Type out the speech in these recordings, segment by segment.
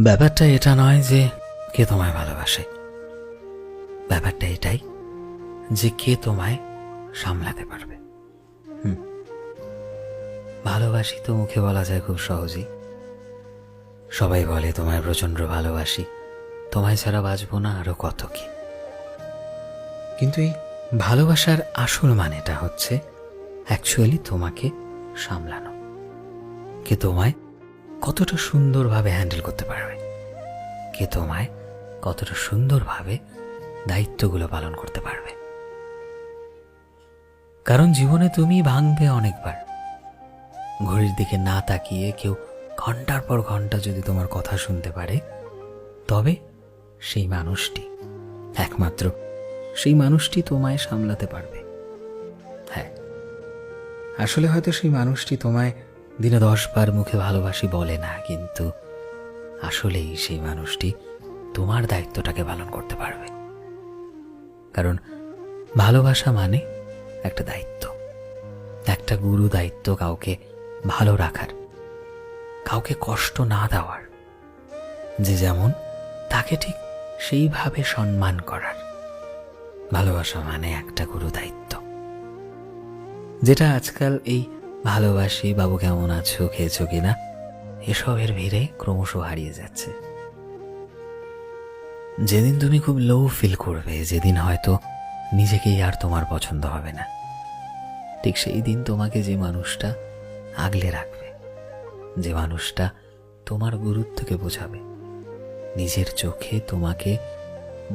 ব্যাপারটা এটা নয় যে কে তোমায় ভালোবাসে। ব্যাপারটা এটাই যে কে তোমায় সামলাতে পারবে। ভালোবাসি তো মুখে বলা যায় খুব সহজেই। সবাই বলে তোমায় প্রচণ্ড ভালোবাসি। তোমায় ছাড়া বাঁচবো না আরও কত কি। কিন্তু এই ভালোবাসার আসল মানেটা হচ্ছে অ্যাকচুয়ালি তোমাকে সামলানো। কে তোমায় কতটা সুন্দরভাবে হ্যান্ডেল করতে পারবে? কে তোমায় কতটা সুন্দরভাবে দায়িত্বগুলো পালন করতে পারবে? কারণ জীবনে তুমি ভাঙবে অনেকবার। ঘড়ির দিকে না তাকিয়ে কেউ ঘণ্টার পর ঘণ্টা যদি তোমার কথা শুনতে পারে, তবে সেই মানুষটি, একমাত্র সেই মানুষটি তোমায় সামলাতে পারবে। হ্যাঁ আসলে হয়তো সেই মানুষটি তোমায় দিনে দশ বার মুখে ভালোবাসি বলে না, কিন্তু আসলেই সেই মানুষটি তোমার দায়িত্বটাকে পালন করতে পারবে। কারণ ভালোবাসা মানে একটা দায়িত্ব। একটা গুরু দায়িত্ব কাউকে ভালো রাখার, কাউকে কষ্ট না দেওয়ার। যে যেমন তাকে ঠিক সেইভাবে সম্মান করার। ভালোবাসা মানে একটা গুরু দায়িত্ব। যেটা আজকাল এই ভালোবাসি, বাবু কেমন আছো? খেয়েছো কিনা? এসবের ভিড়ে ক্রমশ হারিয়ে যাচ্ছে। যেদিন তুমি খুব লো ফিল করবে, যেদিন হয়তো নিজেকেই আর তোমার পছন্দ হবে না। ঠিক সেই দিন তোমাকে যে মানুষটা আগলে রাখবে, যে মানুষটা তোমার গুরুত্বকে বোঝাবে, নিজের চোখে তোমাকে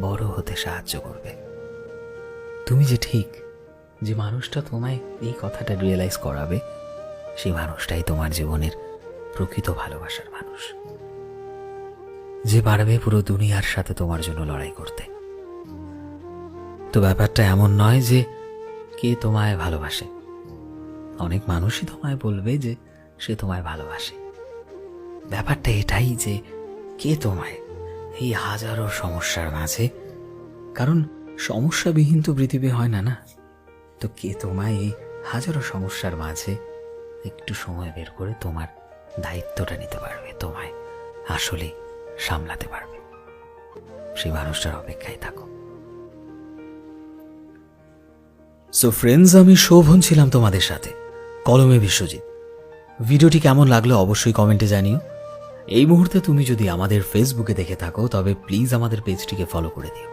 বড় হতে সাহায্য করবে। তুমি যে ঠিক যে মানুষটা তোমায় এই কথাটা রিয়েলাইজ করাবে সেই মানুষটাই তোমার জীবনের প্রকৃত ভালোবাসার মানুষ। যে পারবে পুরো দুনিয়ার সাথে তোমার জন্য লড়াই করতে। তো ব্যাপারটা এমন নয় যে কে তোমায় ভালোবাসে। অনেক মানুষই তোমায় বলবে যে সে তোমায় ভালোবাসে। ব্যাপারটা এটাই যে কে তোমায় এই হাজারো সমস্যার মাঝে, কারণ সমস্যাবিহীন তো পৃথিবী হয় না না? তো কে তোমায় এই হাজারো সমস্যার মাঝে? একটু সময় বের করে তোমার দায়িত্বটা নিতে পারবে, তোমায় আসলে সামলাতে পারবে। সেই মানুষটার অপেক্ষায় থাকো। সো ফ্রেন্ডস আমি শোভন ছিলাম তোমাদের সাথে। কলমে বিশ্বজিৎ। ভিডিওটি কেমন লাগল অবশ্যই কমেন্টে জানিও। এই মুহূর্তে তুমি যদি আমাদের ফেসবুকে দেখে থাকো, তবে প্লিজ আমাদের পেজটিকে ফলো করে দিও।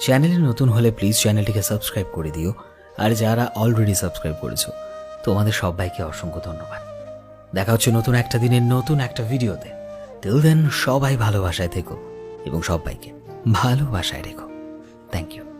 চ্যানেলে নতুন হলে প্লিজ চ্যানেলটিকে সাবস্ক্রাইব করে দিও। আর যারা অলরেডি সাবস্ক্রাইব করেছ, তোমাদের সবাইকে অসংখ্য ধন্যবাদ। দেখা হচ্ছে নতুন একটা দিনের নতুন একটা ভিডিওতে। টিল দেন সবাই ভালোবাসায় থেকো এবং সবাইকে ভালোবাসায় রেখো। Thank you